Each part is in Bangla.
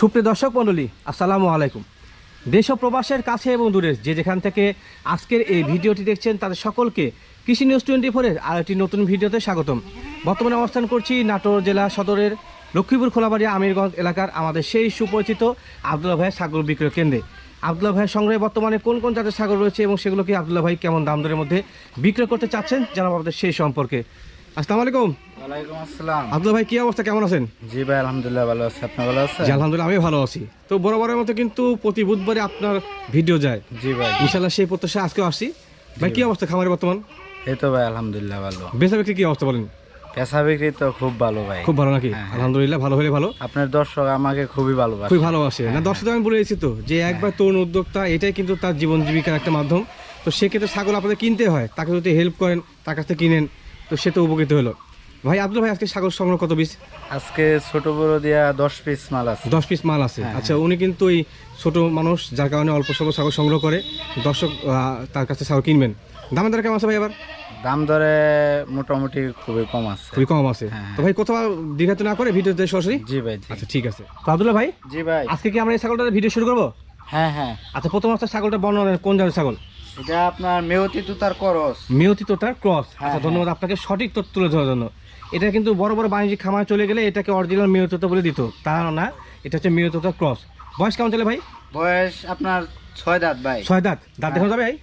সুপ্রিয় দর্শক মণ্ডলী, আসসালামু আলাইকুম। দেশ প্রবাসের কাছে এবং দূরে যে যেখান থেকে আজকের এই ভিডিওটি দেখছেন, তাদের সকলকে কৃষি নিউজ টোয়েন্টি ফোরের আর একটি নতুন ভিডিওতে স্বাগতম। বর্তমানে অবস্থান করছি নাটোর জেলা সদরের লক্ষ্মীপুর খোলাবাড়ি আমিরগঞ্জ এলাকার আমাদের সেই সুপরিচিত আবদুল্লা ভাইয়ের ছাগল বিক্রয় কেন্দ্রে। আবদুল্লা ভাইয়ের সংগ্রহে বর্তমানে কোন কোন জাতের ছাগল রয়েছে এবং সেগুলোকে আবদুল্লা ভাই কেমন দাম দরের মধ্যে বিক্রয় করতে চাচ্ছেন, জানাব আমাদের সেই সম্পর্কে। আসসালামু আলাইকুম। ওয়ালাইকুম আসসালাম। আবদুল্লা ভাই কি অবস্থা? কেমন আছেন? জি ভাই আলহামদুলিল্লাহ ভালো আছে। আপনি ভালো আছেন? জি আলহামদুলিল্লাহ আমি ভালো আছি। তো বরাবরের মতো কিন্তু প্রতি বুধবারে আপনার ভিডিও যায়। জি ভাই। সেই প্রত্যাশা আজকেও আসছি। ভাই কি অবস্থা খামারে বর্তমান? এই তো ভাই আলহামদুলিল্লাহ ভালো। বেচা বিক্রি কি অবস্থা বলেন? পেশা বিক্রি তো খুব ভালো ভাই। খুব ভালো নাকি? হ্যাঁ, হ্যাঁ। আলহামদুলিল্লাহ ভালো হলে ভালো। আপনার দর্শক আমাকে খুবই ভালোবাসে। খুবই ভালোবাসে। না দর্শক আমি বলে তো যে একবার তরুণ উদ্যোক্তা এটাই কিন্তু তার জীবন জীবিকার একটা মাধ্যম। তো সেক্ষেত্রে ছাগল আপনাদের কিনতে হয় তাকে যদি হেল্প করেন তার কাছ থেকে কিনেন। তো সে তো উপকৃত হলো। ভাই আব্দুল ভাই আজকে ছাগল সংগ্রহ কত পিস আজকে ছোট বড় দিয়া দশ পিস মাল আছে। দশ পিস মাল আছে। হ্যাঁ, আচ্ছা উনি কিন্তু এই ছোট মানুষ যার কারণে অল্প স্বল্প ছাগল সংগ্রহ করে দর্শক তার কাছে ছাগল কিনবেন। দামের দরে কেমন আছে ভাই আবার দাম দরে মোটামুটি খুবই কম আছে। খুবই কম আছে। হ্যাঁ। তো ভাই কোথাও দীঘাতে না করে ভিডিওতে সরাসরি? জি ভাই আচ্ছা ঠিক আছে। তো আব্দুল্লাহ ভাই জি ভাই। আজকে কি আমরা এই ছাগলটার ভিডিও শুরু করব? হ্যাঁ হ্যাঁ। আচ্ছা প্রথম হচ্ছে ছাগলটা বর্ণনা কোন জাতের ছাগল? এটা আপনার মেয়তি তুতার করস। মিয়তি তোতার ক্রস। আচ্ছা হ্যাঁ। ধন্যবাদ আপনাকে সঠিক তথ্য তুলে ধরার জন্য। এটা কিন্তু বড় বড় বাণিজ্যিক খামারে চলে গেলে এটাকে অরিজিনাল মিয়তোতা বলে দিত। তা না এটা হচ্ছে মিয়তোতার ক্রস। বয়স কেমন চলে ভাই? বয়স আপনার ছয় দাঁত ভাই। ছয় দাঁত। দাঁত দেখানো যাবে ভাই?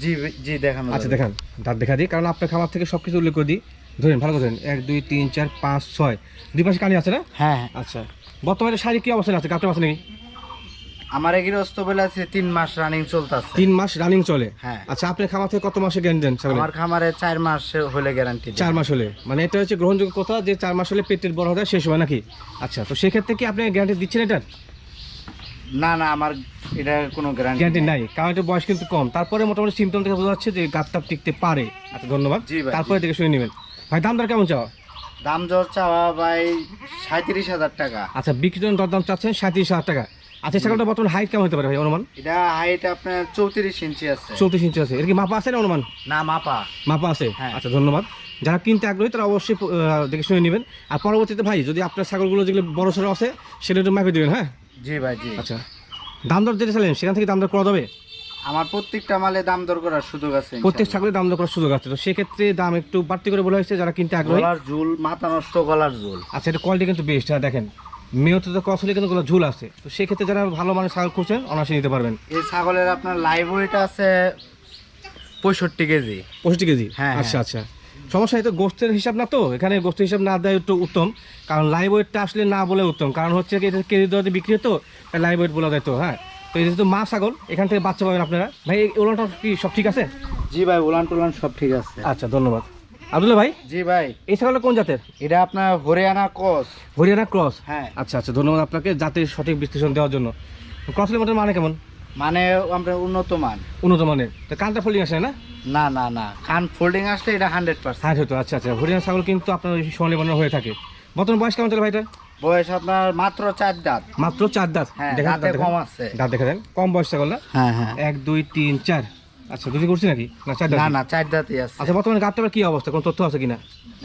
জি জি দেখানো আচ্ছা দেখান। দাঁত দেখা দিই কারণ আপনার খামার থেকে সব কিছু উল্লেখ করে দিই। ধরেন ভালো করে ধরেন। এক দুই তিন চার পাঁচ ছয়। দুই পাশে কানি আছে না? হ্যাঁ হ্যাঁ আচ্ছা। বর্তমানে শাড়ি কি অবস্থায় আছে? কাপড় আছে নাকি? আমার গৃহস্থ বলে আছে তিন মাস রানিং চলতেছে। তিন মাস রানিং চলে? হ্যাঁ। আচ্ছা আপনার খামার থেকে কত মাসে জ্ঞান দেন আমার খামারে চার মাস হলে গ্যারান্টি চার মাস হলে। মানে এটা হচ্ছে গ্রহণযোগ্য কথা যে চার মাস হলে পেটের বড় হতে শেষ হয় নাকি? আচ্ছা তো সেক্ষেত্রে কি আপনি গ্যারান্টি দিচ্ছেন এটার? না না আমার এটা কোনো গ্যারান্টি গ্যারান্টি নাই। কারণ এটা বয়স কিন্তু কম। তারপরে মোটামুটি সিমটম থেকে বোঝা যাচ্ছে যে গাছটা টিকতে পারে। আচ্ছা ধন্যবাদ। তারপরে থেকে শুনে নেবেন। ভাই দাম দর কেমন চাওয়া? দাম দর চাওয়া ভাই সাঁত্রিশ হাজার টাকা। আচ্ছা বিক্রির জন্য দরদাম চাচ্ছেন সাঁত্রিশ হাজার টাকা। আচ্ছা ছাগলটা বর্তমান হাইট কেমন হতে পারে ভাই অনুমান? এটা হাইট আপনার চৌত্রিশ ইঞ্চি আছে। চৌত্রিশ ইঞ্চি আছে। এর কি মাপা আছে না অনুমান? না মাপা। মাপা আছে? হ্যাঁ। আচ্ছা ধন্যবাদ। যারা কিনতে আগ্রহী তারা অবশ্যই দেখে শুনে নেবেন। আর পরবর্তীতে ভাই যদি আপনার ছাগলগুলো যেগুলো বড় সড়ো আছে সেটা একটু মাপে দেবেন হ্যাঁ? জি ভাই জি। আচ্ছা। দাম দর যেটা চাইলেন সেখান থেকে দাম দর করা যাবে? আমার প্রত্যেকটা মালে দাম দর করার সুযোগ আছে প্রত্যেক ছাগলের দাম দর করার সুযোগ আছে। তো সেক্ষেত্রে দাম একটু বাড়তি করে বলা হয়েছে যারা কিনতে আগ্রহী। গলার ঝুল মাথা নষ্ট গলার ঝুল। আচ্ছা এটা কোয়ালিটি কিন্তু বেস্ট হ্যাঁ দেখেন। মেয়তে তো ক্রস হলে কিন্তু ঝুল আছে। তো সেক্ষেত্রে যারা ভালো মানের ছাগল খুঁজছেন অনায়াসে নিতে পারবেন। এই ছাগলের আপনার লাইভ ওয়েট আছে পঁয়ষট্টি কেজি। পঁয়ষট্টি কেজি? হ্যাঁ, আচ্ছা আচ্ছা। সমস্যা তো গোস্তের হিসাব না তো? এখানে গোস্তের হিসাব না দেয় একটু উত্তম। কারণ লাইভ ওয়েটটা আসলে না বলে উত্তম। কারণ হচ্ছে কি এটা কেজি দরে বিক্রি হতো লাইভ ওয়েট বলা যায় তো হ্যাঁ। তো এটা তো মা ছাগল এখান থেকে বাচ্চা পাবেন আপনারা। ভাই এই ওলানটা কি সব ঠিক আছে? জি ভাই উলান টুলান সব ঠিক আছে। আচ্ছা ধন্যবাদ। আব্দুল্লাহ ভাই? জি ভাই। এই ছাগলটা কোন জাতের? এটা আপনার হরিয়ানা কস হরিয়ানা ক্রস? হ্যাঁ। আচ্ছা আচ্ছা ধন্যবাদ আপনাকে জাতের সঠিক বিশ্লেষণ দেওয়ার জন্য। ক্রসের মধ্যে মানে কেমন? মানে আমরা উন্নত মান। উন্নত মানের। তো কানটা ফোল্ডিং আসে না? না না না। কান ফোল্ডিং আসলে এটা হান্ড্রেড পার্সেন্ট হ্যাঁ আচ্ছা আচ্ছা। হরিয়ানা ছাগল কিন্তু আপনার সোনালী বর্ণের হয়ে থাকে। বর্তমান বয়স কেমন চলে ভাইটা বয়স আপনার মাত্র চার দাঁত। মাত্র চার দাঁত। হ্যাঁ দেখা দাঁতে কম আছে। দাঁত দেখা দেন কম বয়স ছাগল না হ্যাঁ হ্যাঁ। এক দুই তিন চার। আচ্ছা দুটি করছি নাকি? না চার না না চার দাঁতই আছে। আচ্ছা বর্তমানে গাবটার কি অবস্থা? কোনো তথ্য আছে কিনা?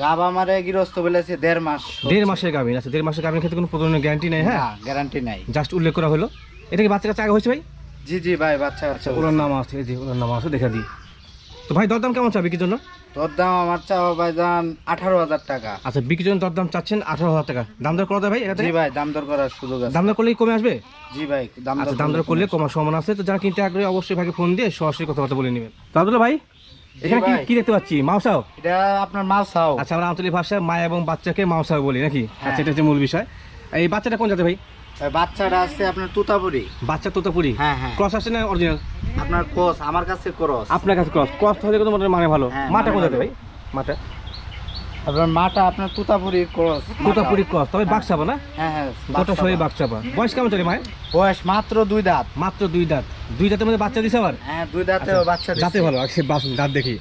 গাব আমার গৃহস্থ বলেছে দেড় মাস দেড় মাসের গাবিন আছে দেড় মাসের গাভিনের ক্ষেত্রে কোনো প্রজননের গ্যারান্টি নেই হ্যাঁ? গ্যারান্টি নাই। জাস্ট উল্লেখ করা হলো। এটা কি বাচ্চা কাছে আগে হয়েছে ভাই? জি জি ভাই বাচ্চা আচ্ছা ওনার নাম আছে জি ওনার নাম আছে দেখা দিই। তো ভাই দরদাম কেমন চাবে কি জন্য? তোর দাম আমার চাওয়া ভাই দাম আঠারো হাজার টাকা। আচ্ছা বিক্রির জন্য দরদাম চাচ্ছেন আঠারো হাজার টাকা। দাম দর করা যায় ভাই জি ভাই দাম দর করার সুযোগ আছে। দাম দর করলেই কমে আসবে? জি ভাই দাম আচ্ছা দাম দর করলে কমার সম্ভাবনা আছে। তো যারা কিনতে আগ্রহী অবশ্যই ভাইকে ফোন দিয়ে সরাসরি কথাবার্তা বলে নেবেন। তাহলে ভাই এখানে কি কি দেখতে পাচ্ছি? মাউসাও এটা আপনার মাল চাও আচ্ছা আমরা আঞ্চলিক ভাষায় মা এবং বাচ্চাকে মাউসাও বলি নাকি? হ্যাঁ। আচ্ছা এটা হচ্ছে মূল বিষয়। এই বাচ্চাটা কোন জাতে ভাই? বাচ্চাটা আছে আপনার তুতাপুরি। বাচ্চা তোতাপুরি? হ্যাঁ হ্যাঁ। ক্রস আসছে না অরিজিনাল আপনার কোচ আমার কাছে ক্রস আপনার কাছে ক্রস ক্রস হলে মোটামুটি মানে ভালো। হ্যাঁ, মাটা মানে কোন জাতে ভাই? মাটা আপনার মাটা আপনার তুতাপুরি ক্রস তোতাপুরি ক্রস তবে বাক্সাবা না? হ্যাঁ হ্যাঁ গোটা। বাক্সাবা বয়স কেমন চলে মায়ের? বয়স মাত্র দুই দাঁত। মাত্র দুই দাঁত। দুই দাঁতের মধ্যে বাচ্চা দিছে আবার? হ্যাঁ দুই দাঁতে আচ্ছা, বাচ্চা দাঁতে ভালো। আগে বাস- দাঁত দেখি।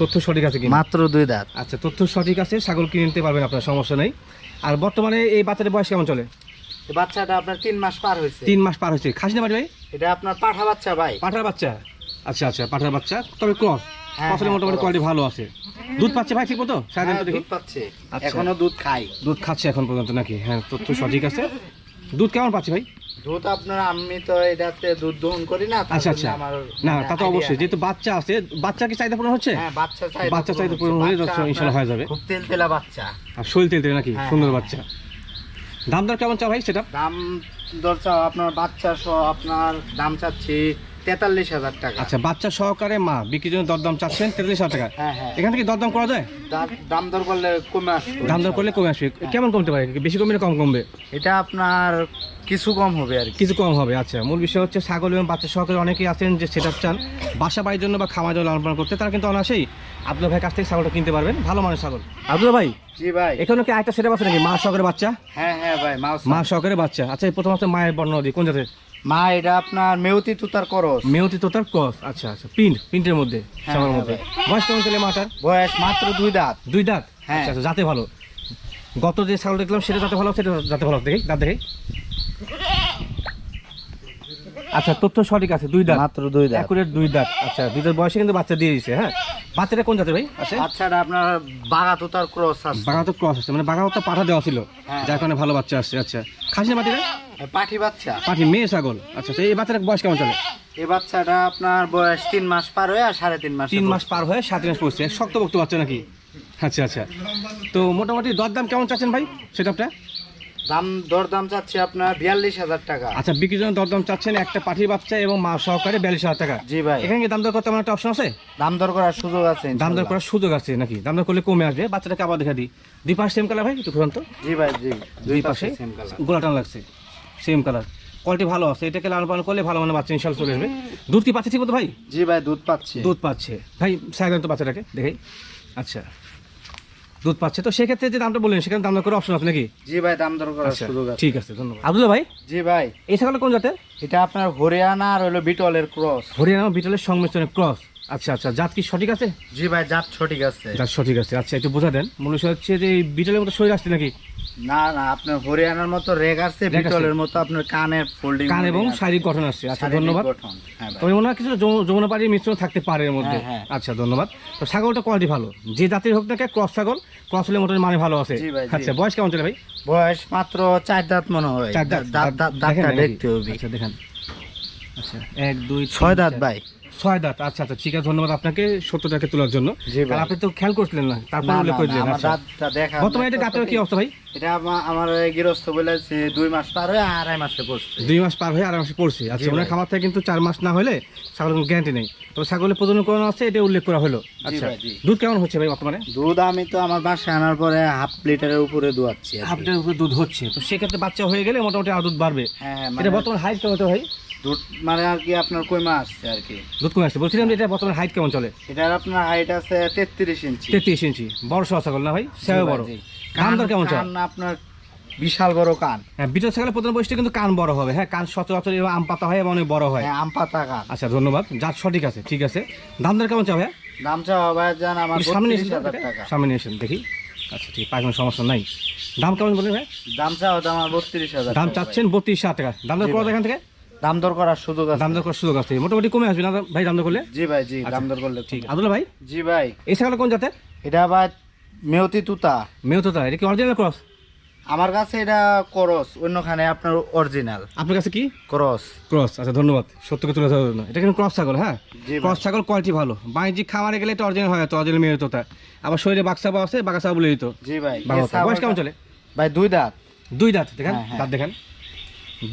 তথ্য সঠিক আছে কি মাত্র দুই দাঁত। আচ্ছা তথ্য সঠিক আছে ছাগল কিনে নিতে পারবেন আপনার সমস্যা নেই। আর বর্তমানে এই বাচ্চাটার বয়স কেমন চলে? বাচ্চাটা আপনার তিন মাস পার হয়েছে। তিন মাস পার হয়েছে। খাসি না ভাই? এটা আপনার পাঠা বাচ্চা ভাই। পাঠার বাচ্চা? আচ্ছা আচ্ছা পাঠার বাচ্চা। তবে ক্রস হ্যাঁ, হ্যাঁ, মোটামুটি কোয়ালিটি ভালো আছে। দুধ পাচ্ছে ভাই ঠিক মতো দেখি। দুধ পাচ্ছে। আচ্ছা। এখনও দুধ খাই। দুধ খাচ্ছে এখন পর্যন্ত নাকি? হ্যাঁ তথ্য সঠিক আছে। দুধ কেমন পাচ্ছি ভাই? দুধ আপনার আমি তো এটাতে দুধ দহন করি না আচ্ছা আচ্ছা। না তা তো অবশ্যই যেহেতু বাচ্চা আছে বাচ্চা কি চাহিদা পূরণ হচ্ছে? হ্যাঁ বাচ্চা চাহিদা পূরণ হয়ে যাচ্ছে ইনশাল্লাহ হয়ে যাবে। খুব তেল তেলা বাচ্চা। আর শরীর তেল তেল নাকি? হ্যাঁ, সুন্দর বাচ্চা। দাম দর কেমন চা ভাই সেটা? দাম দর চাও আপনার বাচ্চা সহ আপনার দাম চাচ্ছি তেতাল্লিশ হাজার টাকা। আচ্ছা বাচ্চা সহকারে মা বিক্রির জন্য দরদাম চাচ্ছেন তেতাল্লিশ হাজার টাকা। হ্যাঁ হ্যাঁ। এখান থেকে দরদাম করা যায়? দাম দর করলে কমে আসবে। দাম দর করলে কমে আসবে। কেমন কমতে পারে? বেশি কমবে না কম কমবে? এটা আপনার কিছু কম হবে আর কিছু কম হবে আচ্ছা। মূল বিষয় হচ্ছে ছাগল এবং বাচ্চা সহকারে অনেকেই আছেন যে সেট চান বাসা বাড়ির জন্য বা খামার জন্য লালন করতে তারা কিন্তু অনায়াসেই আব্দুল ভাইয়ের কাছ থেকে ছাগলটা কিনতে পারবেন। ভালো মানের ছাগল। আব্দুল ভাই জি ভাই। এখানে কি একটা সেট আছে নাকি? মা সহকারে বাচ্চা? হ্যাঁ হ্যাঁ ভাই মা সহকারে। বাচ্চা। আচ্ছা এই প্রথম হচ্ছে মায়ের বর্ণ দিই কোন জাতের? মা এটা আপনার মেউতি তুতার করস। মেয়তি তো তার ক্রস আচ্ছা আচ্ছা। প্রিন্ট প্রিন্টের মধ্যে হ্যাঁ, ছাগলের হ্যাঁ মধ্যে বয়স কেমন চলে মাটার? বয়স মাত্র দুই দাঁত। দুই দাঁত? হ্যাঁ। আচ্ছা আচ্ছা যাতে ভালো। গত যে ছাগল দেখলাম সেটা যাতে ভালো সেটা যাতে ভালো। দেখি দাঁত দেখি। আচ্ছা তথ্য সঠিক আছে দুই দাঁত। মাত্র দুই দাঁত। একুরেট দুই দাঁত। আচ্ছা দুই দাঁত বয়সে কিন্তু বাচ্চা দিয়ে দিয়েছে হ্যাঁ? বাচ্চাটা কোন জাতের ভাই? আছে বাচ্চাটা আপনার বাগা তুতার ক্রস আছে। বাঘা তো ক্রস আছে মানে বাঘা তো পাঠা দেওয়া ছিল হ্যাঁ। যার কারণে ভালো বাচ্চা আসছে আচ্ছা। খাসি না? মাটিরা পাঠি বাচ্চা। পাঠি মেয়ে ছাগল। আচ্ছা আচ্ছা, এই বাচ্চাটার বয়স কেমন চলে? এই বাচ্চাটা আপনার বয়স তিন মাস পার হয়ে আর সাড়ে তিন মাস তিন মাস পার হয়ে সাত মাস পড়ছে শক্তভক্ত বাচ্চা নাকি? আচ্ছা আচ্ছা। তো মোটামুটি দর দাম কেমন চাচ্ছেন ভাই সেটা আপনার দাম দর দাম চাচ্ছি আপনার বিয়াল্লিশ হাজার টাকা। আচ্ছা বিক্রির জন্য দর দাম চাচ্ছেন একটা পাঠির বাচ্চা এবং মা সহকারে বিয়াল্লিশ হাজার টাকা। জি ভাই। এখানে দাম দর করতে আমার একটা অপশন আছে? দাম দর করার সুযোগ আছে দাম দর করার সুযোগ আছে নাকি? দাম দর করলে কমে আসবে। বাচ্চাটাকে আবার দেখা দিই। দুই পাশ সেম কালার ভাই একটু ঘুরান তো। জি ভাই জি। দুই পাশে গোলাটান লাগছে। সেম কালার কোয়ালিটি ভালো আছে। এটাকে লালন পালন করলে ভালো মানে বাচ্চা ইনশাল চলে আসবে। দুধ কি পাচ্ছে ঠিক মতো ভাই? জি ভাই দুধ পাচ্ছি। দুধ পাচ্ছে। ভাই সাইলেন তো বাচ্চাটাকে দেখেই। আচ্ছা। দুধ পাচ্ছে। তো সেক্ষেত্রে যে দামটা বললেন সেখানে দাম দর করে অপশন আছে নাকি? জি ভাই দাম দর করার আচ্ছা সুযোগ আছে। ঠিক আছে ধন্যবাদ। আব্দুল ভাই? জি ভাই। এই ছাগলটা কোন জাতের? এটা আপনার হরিয়ানা আর হলো বিটলের ক্রস। হরিয়ানা বিটলের সংমিশ্রণের ক্রস। আচ্ছা আচ্ছা জাত কি সঠিক আছে? জি ভাই জাত সঠিক আছে। জাত সঠিক আছে। আচ্ছা একটু বোঝা দেন। মনে হচ্ছে যে বিটলের মতো শরীর আসছে নাকি? না না আপনার হরিয়ানার মতো রেগ আছে বিটলের মতো আপনার কানের ফোল্ডিং কান এবং শারীরিক গঠন আসছে। আচ্ছা ধন্যবাদ। হ্যাঁ তবে মনে হয় কিছু যমুনা পাড়ির মিশ্রণ থাকতে পারে এর মধ্যে। হ্যাঁ, হ্যাঁ। আচ্ছা ধন্যবাদ। তো ছাগলটা কোয়ালিটি ভালো। যে জাতির হোক না ক্রস ছাগল ক্রস হলে মোটামুটি মানে ভালো আছে। আচ্ছা বয়স কেমন চলে ভাই? বয়স মাত্র চার দাঁত মনে হয়। চার দাঁত। দাঁত দাঁত দেখতে হবে। আচ্ছা দেখেন। আচ্ছা। এক দুই ছয় দাঁত ভাই। ছয় দাঁত। আচ্ছা আচ্ছা ঠিক আছে ধন্যবাদ আপনাকে তোলার জন্য। আপনি তো খেয়াল করছিলেন না তারপর উল্লেখ করে দিলেন আচ্ছা। বর্তমানে এটা কি অবস্থা ভাই? এটা আমার গৃহস্থ বলেছে দুই মাস পার হয়ে আড়াই মাসে পড়ছে। দুই মাস পার হয়ে আড়াই মাসে পড়ছে। আচ্ছা ওনার খামার থেকে কিন্তু চার মাস না হলে ছাগলের কোনো গ্যারান্টি নেই। তবে ছাগলের প্রজনন করানো আছে এটা উল্লেখ করা হলো। আচ্ছা দুধ কেমন হচ্ছে ভাই বর্তমানে? দুধ আমি তো আমার বাসায় আনার পরে হাফ লিটারের উপরে দুয়াচ্ছি উপরে দুধ হচ্ছে তো সেক্ষেত্রে বাচ্চা হয়ে গেলে মোটামুটি আর দুধ বাড়বে। হ্যাঁ হ্যাঁ এটা মানে বর্তমান হাইট কেমন তো ভাই? দুধ মানে আর কি আপনার কইমা আসছে আর কি? দুধ কমে আসছে বলছিলাম যে এটা বর্তমান হাইট কেমন চলে? এটার আপনার হাইট আছে তেত্রিশ ইঞ্চি। তেত্রিশ ইঞ্চি। বড় সহ ছাগল না ভাই? সেও বড়। কান দর কেমন চলে? আপনার বিশাল বড় কান। হ্যাঁ বিটল ছাগলের প্রথম বয়সটা কিন্তু কান বড় হবে। হ্যাঁ কান সচরাচর আম পাতা হয় এবং অনেক বড় হয়। হ্যাঁ আম পাতা কান। আচ্ছা ধন্যবাদ। জাত সঠিক আছে ঠিক আছে। দাম দর কেমন ভাইয়া? দাম চাওয়া আমার সামনে সামনে এসেন দেখি। আচ্ছা ঠিক কোনো সমস্যা নাই। দাম কেমন বলেন ভাই দাম চাওয়া দাম আমার বত্রিশ হাজার দাম চাচ্ছেন বত্রিশ হাজার টাকা। দাম দর এখান থেকে। দাম দর করার সুযোগ আছে। দাম দর করার সুযোগ আছে। মোটামুটি কমে আসবে না ভাই দাম দর করলে? জি ভাই জি আচ্ছা, দাম দর করলে ঠিক আব্দুল্লাহ ভাই? জি ভাই। এই ছাগল কোন জাতের? এটা মেয়তি তুতা। মেয়ে তো তাই এটা কি অরিজিনাল ক্রস আমার কাছে এটা করস অন্যখানে আপনার অরিজিনাল আপনার কাছে কি? ক্রস ক্রস আচ্ছা ধন্যবাদ। সত্যকে তুলে ধরার জন্য এটা কিন্তু ক্রস ছাগল হ্যাঁ? ক্রস ছাগল কোয়ালিটি ভালো। বাণিজ্যিক খামারে গেলে এটা অরিজিনাল হয় তো অরিজিনাল মেয়ে আবার শরীরে বাক্সাবা আছে বাক্সা বলে দিত। জি ভাই। বয়স কেমন চলে? ভাই দুই দাঁত। দুই দাঁত দেখেন। হ্যাঁ, হ্যাঁ। দাঁত দেখেন।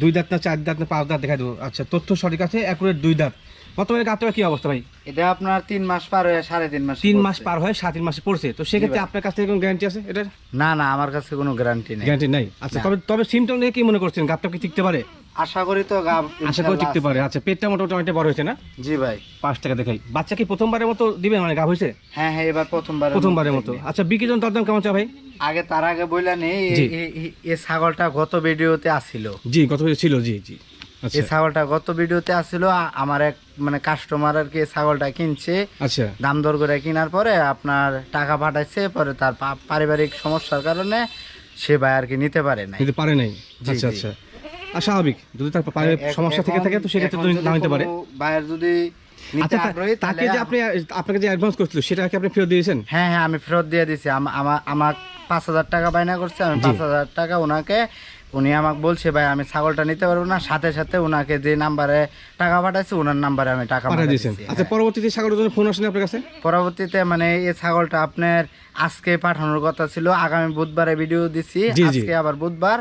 দুই দাঁত না চার দাঁত না পাঁচ দাঁত দেখা দেবো। আচ্ছা তথ্য সঠিক আছে একুরেট দুই দাঁত। বর্তমানে গাছটা কি অবস্থা ভাই? এটা আপনার তিন মাস পার হয়ে সাড়ে তিন মাস তিন মাস পার হয়ে সাত তিন মাসে পড়ছে। তো সেক্ষেত্রে আপনার কাছ থেকে কোনো গ্যারান্টি আছে এটার? না না আমার কাছে কোনো গ্যারান্টি নেই। গ্যারান্টি নাই। আচ্ছা তবে তবে সিমটম নিয়ে কি মনে করছেন? গাঁতটা কি টিকতে পারে? আশা করি তো গাব আশা করি টিকতে পারে। আচ্ছা পেটটা মোটামুটি অনেকটা বড় হয়েছে না? জি ভাই। পাঁচ টাকা দেখাই। বাচ্চা কি প্রথমবারের মতো দিবেন মানে হয়েছে? হ্যাঁ হ্যাঁ এবার প্রথমবার প্রথমবারের মতো। আচ্ছা জন্য দরদাম কেমন চা ভাই? আগে তার আগে বললেন এই। এই- এই- এই ছাগলটা গত ভিডিওতে আসছিল জি গত বছর ছিল জি জি। এই আচ্ছা ছাগলটা গত ভিডিওতে আসছিল আমার এক মানে কাস্টমার আর কি ছাগলটা কিনছে। আচ্ছা। দাম দর করে কেনার পরে আপনার টাকা পাঠাইছে পরে তার পারিবারিক সমস্যার কারণে সে ভাই আর কি নিতে পারে নাই। পারে নাই। আচ্ছা আচ্ছা। আর স্বাভাবিক যদি তার পায়ের সমস্যা থেকে থাকে তো সেক্ষেত্রে তো না নিতে পারে। বায়ার যদি আচ্ছা তাকে যে আপনি আপনাকে যে অ্যাডভান্স করছিল সেটা কি আপনি ফেরত দিয়েছেন? হ্যাঁ হ্যাঁ আমি ফেরত দিয়ে দিয়েছি। আমার আমার পাঁচ হাজার টাকা বায়না করছে আমি। পাঁচ হাজার টাকা ওনাকে উনি আমাকে বলছে ভাই আমি ছাগলটা নিতে পারব না। সাথে সাথে ওনাকে যে নাম্বারে টাকা পাঠাইছে ওনার নাম্বারে আমি টাকা পাঠিয়ে পাঠিয়ে দিয়েছেন। দিয়েছি। আচ্ছা পরবর্তীতে ছাগলের জন্য ফোন আসেনি আপনার কাছে? পরবর্তীতে মানে এই ছাগলটা আপনার আজকে পাঠানোর কথা ছিল। আগামী বুধবারে ভিডিও দিছি। আজকে আবার বুধবার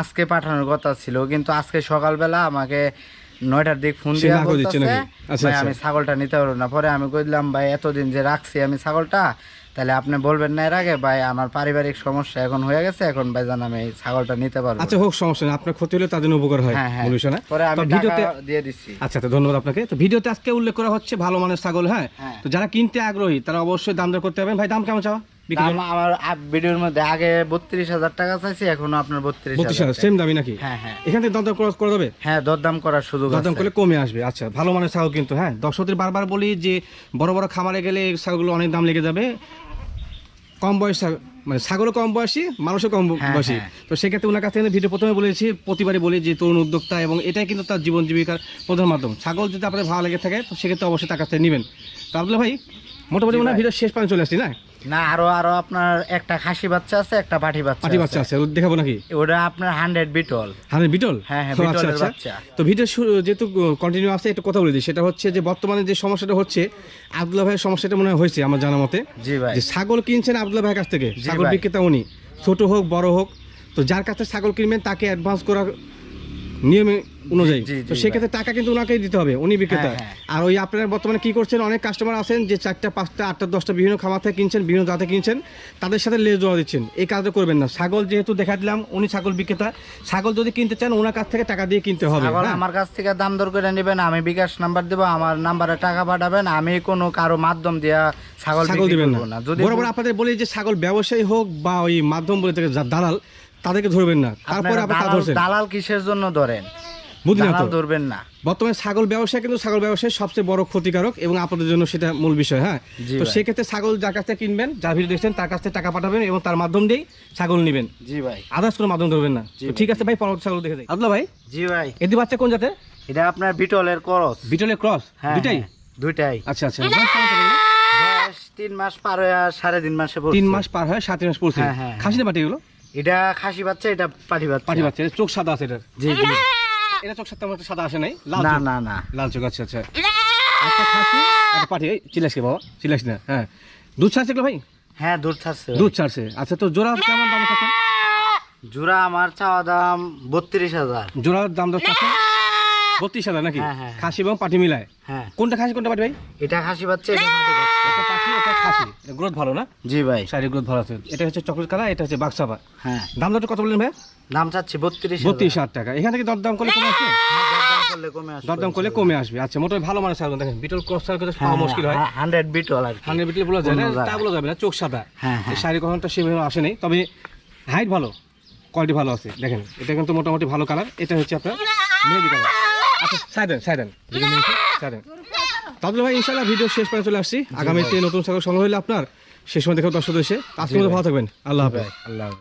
আজকে পাঠানোর কথা ছিল। কিন্তু আজকে সকালবেলা আমাকে নয়টার দিক ফোন দিয়ে বলতেছে আচ্ছা, ভাই আচ্ছা। আমি ছাগলটা নিতে পারব না। পরে আমি কইলাম ভাই এতদিন যে রাখছি আমি ছাগলটা তাহলে আপনি বলবেন না এর আগে ভাই আমার পারিবারিক সমস্যা এখন হয়ে গেছে এখন ভাই জান আমি ছাগলটা নিতে পারব। আচ্ছা হোক সমস্যা নেই। আপনার ক্ষতি হলে তাদের জন্য উপকার হয় হ্যাঁ হ্যাঁ। মূল বিষয় না। পরে আমি ভিডিওতে দিয়ে দিচ্ছি। আচ্ছা তো ধন্যবাদ আপনাকে। তো ভিডিওতে আজকে উল্লেখ করা হচ্ছে ভালো মানের ছাগল হ্যাঁ? হ্যাঁ। তো যারা কিনতে আগ্রহী তারা অবশ্যই দাম দর করতে হবে ভাই দাম কেমন চাওয়া? বিক্রি দাম আমার ভিডিওর মধ্যে আগে বত্রিশ হাজার টাকা চাইছি এখনও আপনার বত্রিশ বত্রিশ হাজার সেম দামি নাকি? হ্যাঁ হ্যাঁ। এখান থেকে দরদাম ক্রস করে দেবে হ্যাঁ দরদাম করার সুযোগ দরদাম করলে কমে আসবে। আচ্ছা ভালো মানের ছাগল কিন্তু হ্যাঁ? দর্শকদের বারবার বলি যে বড় বড় খামারে গেলে ছাগলগুলো অনেক দাম লেগে যাবে। কম বয়স মানে ছাগলও কম বয়সী মানুষও কম হ্যাঁ, বয়সী। হ্যাঁ। তো সেক্ষেত্রে ওনার কাছে থেকে ভিডিও প্রথমে বলেছি প্রতিবারই বলি যে তরুণ উদ্যোক্তা এবং এটাই কিন্তু তার জীবন জীবিকার প্রধান মাধ্যম। ছাগল যদি আপনার ভালো লেগে থাকে তো সেক্ষেত্রে অবশ্যই তার কাছ থেকে নেবেন। তো আব্দুল্লাহ ভাই মোটামুটি ওনার ভিডিও শেষ পর্যন্ত চলে আসছি না? না আরও আরও আপনার একটা খাসি বাচ্চা আছে একটা পাঠি বাচ্চা পাটি বাচ্চা আছে। ওটা দেখাবো নাকি? ওটা আপনার হান্ড্রেড বিটল। হানের বিটল? হ্যাঁ, হ্যাঁ, আচ্ছা, বিটলের আচ্ছা। বাচ্চা। তো ভিডিও যেহেতু কন্টিনিউ আছে একটু কথা বলে দিই। সেটা হচ্ছে যে বর্তমানে যে সমস্যাটা হচ্ছে আব্দুল্লাহ ভাইয়ের সমস্যাটা মনে হয় হয়েছে আমার জানা মতে। জি ভাই। যে ছাগল কিনছেন আব্দুল্লাহ ভাইয়ের কাছ থেকে। ছাগল বিক্রেতা উনি। ছোট হোক বড় হোক। তো যার কাছে ছাগল কিনবেন তাকে অ্যাডভান্স করার নিয়মে অনুযায়ী। তো সেক্ষেত্রে টাকা কিন্তু ওনাকেই দিতে হবে উনি বিক্রেতা। হ্যাঁ, হ্যাঁ। আর ওই আপনারা বর্তমানে কি করছেন অনেক কাস্টমার আছেন যে চারটা পাঁচটা আটটা দশটা বিভিন্ন খামার থেকে কিনছেন বিভিন্ন জাতে কিনছেন তাদের সাথে লেজ দেওয়া দিচ্ছেন। এই কাজটা করবেন না। ছাগল যেহেতু দেখা দিলাম উনি ছাগল বিক্রেতা। ছাগল যদি কিনতে চান ওনার কাছ থেকে টাকা দিয়ে কিনতে হবে হ্যাঁ? আমার কাছ থেকে দাম দর করে নেবেন আমি বিকাশ নাম্বার দেবো আমার নাম্বারে টাকা পাঠাবেন আমি কোনো কারও মাধ্যম দিয়া ছাগল ছাগল দিবেন না। না। যদি বরাবর আপনাদের বলি যে ছাগল ব্যবসায়ী হোক বা ওই মাধ্যম বলে থেকে দালাল তাদেরকে ধরবেন না। তারপরে আপনারা আবার দালাল- ধরছেন। দালাল কিসের জন্য ধরেন? বুঝলেন তো? ধরবেন না। বর্তমানে ছাগল ব্যবসা কিন্তু ছাগল ব্যবসায় সবচেয়ে বড় ক্ষতিকারক এবং আপনাদের জন্য সেটা মূল বিষয় হ্যাঁ? জি তো ভাই। সেক্ষেত্রে ছাগল যার কাছ থেকে কিনবেন যার ভিডিও দেখছেন তার কাছ থেকে টাকা পাঠাবেন এবং তার মাধ্যম দিয়েই ছাগল নেবেন। জি ভাই। আদার্স কোনো মাধ্যম ধরবেন না। জি তো ঠিক আছে ভাই পরবর্তী ছাগল দেখে যাই। আব্দুল্লাহ ভাই? জি ভাই। এদি বাচ্চা কোন জাতের? এটা আপনার বিটলের করস। বিটলের ক্রস? হ্যাঁ, দুটাই হ্যাঁ, দুইটাই। আচ্ছা আচ্ছা। বয়স কেমন চলে বয়স তিন মাস পার হয়ে আর সাড়ে তিন মাসে পড়ছে। তিন মাস পার হয় সাত মাস পড়ছে। হ্যাঁ, হ্যাঁ, খাসি না এগুলো? এটা খাসি বাচ্চা এটা পাটি বাচ্চা। পাটি বাচ্চা চোখ সাদা আছে এটার। জি জি। এটা চোখ সাদা মতো সাদা আছে নাই লাল না না না। লাল চোখ আছে আচ্ছা। একটা খাসি একটা পাটি চিলাস কে বাবা চিলাস না হ্যাঁ। দুধ ছাড়ছে কি ভাই? হ্যাঁ দুধ ছাড়ছে দুধ ছাড়ছে। আচ্ছা তো জোড়া কেমন দাম চাচ্ছেন? জোড়া আমার চাওয়া দাম বত্রিশ হাজার। জোড়ার দাম দর চাচ্ছেন? বত্রিশ হাজার নাকি? হ্যাঁ, হ্যাঁ। খাসি এবং পাটি মিলায়। হ্যাঁ। কোনটা খাসি কোনটা পাটি ভাই? এটা খাসি বাচ্চা এটা পাঠি বাচ্চা এটা পাটি এটা খাসি। গ্রোথ ভালো না? জি ভাই। শারীরিক গ্রোথ ভালো আছে। এটা হচ্ছে চকলেট কালার এটা হচ্ছে বাক্সাপা হ্যাঁ। দাম দরটা কত বললেন ভাই? দাম চাচ্ছি বত্রিশ বত্রিশ হাজার টাকা। এখান থেকে দরদাম করলে কমে আসবে? দরদাম করলে কমে আসবে। দরদাম করলে কমে আসবে। আচ্ছা মোটামুটি ভালো মানের ছাগল দেখেন। বিটল ক্রস কিন্তু হ্যাঁ, পাওয়া মুশকিল হয়। হান্ড্রেড বিটল আর কি। হান্ড্রেড বিটল বলা যায় না তা জায়গায়। বলা যাবে না। চোখ সাদা। হ্যাঁ, হ্যাঁ। শারীরিক গঠনটা সেভাবে আসে নাই। তবে হাইট ভালো কোয়ালিটি ভালো আছে। দেখেন এটা কিন্তু মোটামুটি ভালো কালার এটা হচ্ছে আপনার মেহেদি কালার আচ্ছা সাইডেন সাইডেন সাইডেন তাহলে ভাই ইনশাল্লাহ ভিডিও শেষ করে চলে আসছি। আগামীতে নতুন ছাগল সংগ্রহ হলে আপনার শেষ সময় দেখো দর্শক এসে আজকে ভালো থাকবেন। আল্লাহ হাফেজ। আল্লাহ